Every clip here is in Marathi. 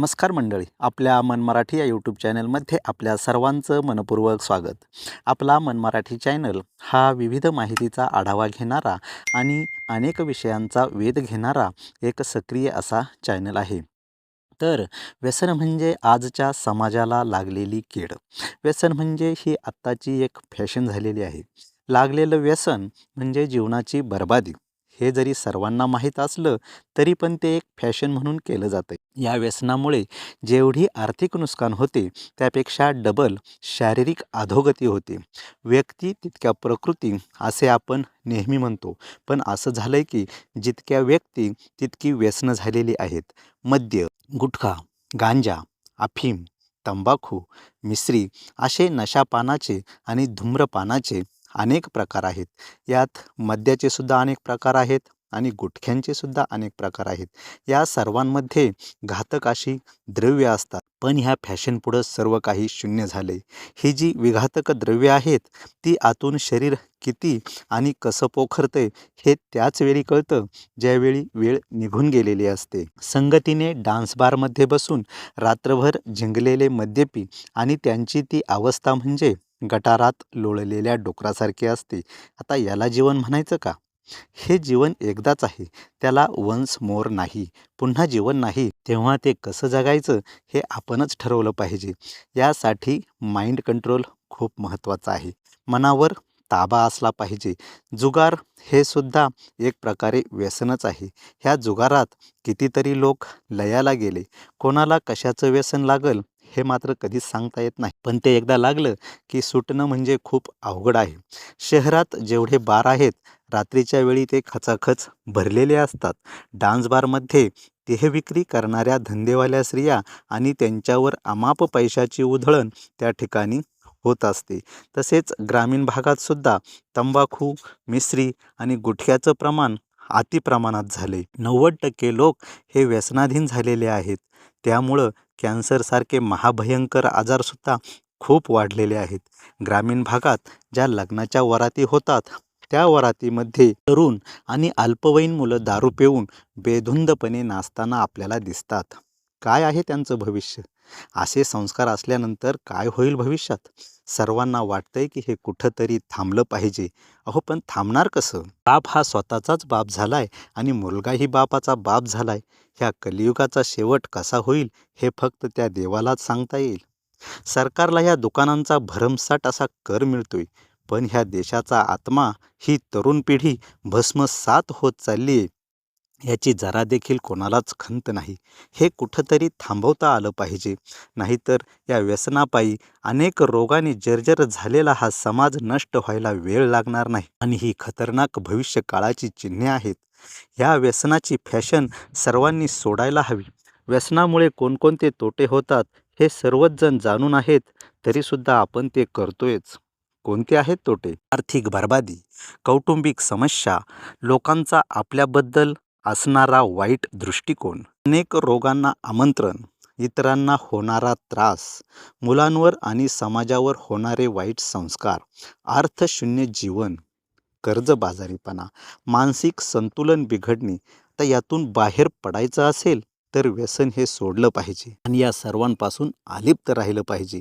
नमस्कार मंडळी आपल्या मन मराठी या यूट्यूब चॅनलमध्ये आपल्या सर्वांचं मनपूर्वक स्वागत. आपला मन मराठी चॅनल हा विविध माहितीचा आढावा घेणारा आणि अनेक विषयांचा वेध घेणारा एक सक्रिय असा चॅनल आहे. तर व्यसन म्हणजे आजच्या समाजाला लागलेली कीड. व्यसन म्हणजे ही आत्ताची एक फॅशन झालेली आहे. लागलेलं व्यसन म्हणजे जीवनाची बर्बादी. हे जरी सर्वांना माहीत असलं तरी पण ते एक फॅशन म्हणून केलं जातं या व्यसनामुळे जेवढी आर्थिक नुकसान होते त्यापेक्षा डबल शारीरिक अधोगती होते. व्यक्ती तितक्या प्रकृती असे आपण नेहमी म्हणतो. पण असं झालं आहे की जितक्या व्यक्ती तितकी व्यसनं झालेली आहेत. मद्य गुटखा गांजा अफीम तंबाखू मिश्री असे नशापानाचे आणि धूम्रपानाचे अनेक प्रकार आहेत. यात मद्याचे सुद्धा अनेक प्रकार आहेत आणि गुटख्यांचे सुद्धा अनेक प्रकार आहेत. या सर्वांमध्ये घातक अशी द्रव्य असतात. पण ह्या फॅशनपुढं सर्व काही शून्य झाले ही जी विघातक द्रव्य आहेत ती आतून शरीर किती आणि कसं पोखरते हे त्याच वेळी कळतं ज्यावेळी वेळ निघून गेलेली असते. संगतीने डान्स बारमध्ये बसून रात्रभर झिंगलेले मद्यपी आणि त्यांची ती अवस्था म्हणजे गटारात लोळलेल्या डोकरासारखी असते. आता याला जीवन म्हणायचं का? हे जीवन एकदाच आहे. त्याला वन्स मोर नाही. पुन्हा जीवन नाही. तेव्हा ते कसं जगायचं हे आपणच ठरवलं पाहिजे. यासाठी माइंड कंट्रोल खूप महत्त्वाचं आहे. मनावर ताबा असला पाहिजे. जुगार हे सुद्धा एक प्रकारे व्यसनच आहे. ह्या जुगारात कितीतरी लोक लयाला गेले. कोणाला कशाचं व्यसन लागल? हे मात्र कधीच सांगता येत नाही. पण ते एकदा लागलं की सुटणं म्हणजे खूप अवघड आहे. शहरात जेवढे बार आहेत रात्रीच्या वेळी ते खचाखच भरलेले असतात. डान्स बारमध्ये देह विक्री करणाऱ्या धंदेवाल्या स्त्रिया आणि त्यांच्यावर अमाप पैशाची उधळण त्या ठिकाणी होत असते. तसेच ग्रामीण भागात सुद्धा तंबाखू मिश्री आणि गुटख्याचं प्रमाण अतिप्रमाणात झाले. नव्वद टक्के लोक हे व्यसनाधीन झालेले आहेत. त्यामुळं कॅन्सरसारखे महाभयंकर आजारसुद्धा खूप वाढलेले आहेत. ग्रामीण भागात ज्या लग्नाच्या वराती होतात त्या वरातीमध्ये तरुण आणि अल्पवयीन मुलं दारू पिऊन बेधुंदपणे नाचताना आपल्याला दिसतात. काय आहे त्यांचं भविष्य? असे संस्कार असल्यानंतर काय होईल भविष्यात? सर्वांना वाटतंय की हे कुठंतरी थांबलं पाहिजे. अहो पण थांबणार कसं? बाप हा स्वतःचाच बाप झालाय आणि मुलगाही बापाचा बाप झालाय. ह्या कलियुगाचा शेवट कसा होईल हे फक्त त्या देवालाच सांगता येईल. सरकारला ह्या दुकानांचा भरमसाठ असा कर मिळतोय. पण ह्या देशाचा आत्मा ही तरुण पिढी भस्मसात होत चालली आहे याची जरा देखील कोणालाच खंत नाही. हे कुठंतरी थांबवता आलं पाहिजे. नाहीतर या व्यसनापायी अनेक रोगाने जर्जर झालेला हा समाज नष्ट व्हायला वेळ लागणार नाही. आणि ही खतरनाक भविष्य काळाची चिन्हे आहेत. या व्यसनाची फॅशन सर्वांनी सोडायला हवी. व्यसनामुळे कोणकोणते तोटे होतात हे सर्वच जण जाणून आहेत तरीसुद्धा आपण ते करतोयच. कोणते आहेत तोटे? आर्थिक बर्बादी कौटुंबिक समस्या लोकांचा आपल्याबद्दल असणारा वाईट दृष्टिकोन अनेक रोगांना आमंत्रण इतरांना होणारा त्रास मुलांवर आणि समाजावर होणारे वाईट संस्कार अर्थशून्य जीवन कर्जबाजारीपणा मानसिक संतुलन बिघडणे तर यातून बाहेर पडायचं असेल तर व्यसन हे सोडलं पाहिजे. आणि या सर्वांपासून अलिप्त राहिलं पाहिजे.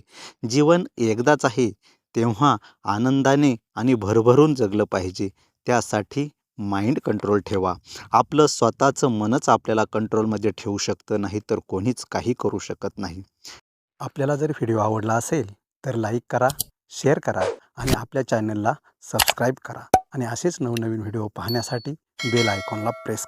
जीवन एकदाच आहे तेव्हा आनंदाने आणि भरभरून जगलं पाहिजे. त्यासाठी माइंड कंट्रोल ठेवा. आपलं स्वतःचं मनच आपल्याला कंट्रोलमध्ये ठेवू शकतं नाही तर कोणीच काही करू शकत नाही. आपल्याला जर व्हिडिओ आवडला असेल तर लाईक करा शेअर करा आणि आपल्या चॅनलला सबस्क्राईब करा. आणि असेच नवनवीन व्हिडिओ पाहण्यासाठी बेल आयकॉनला प्रेस करा.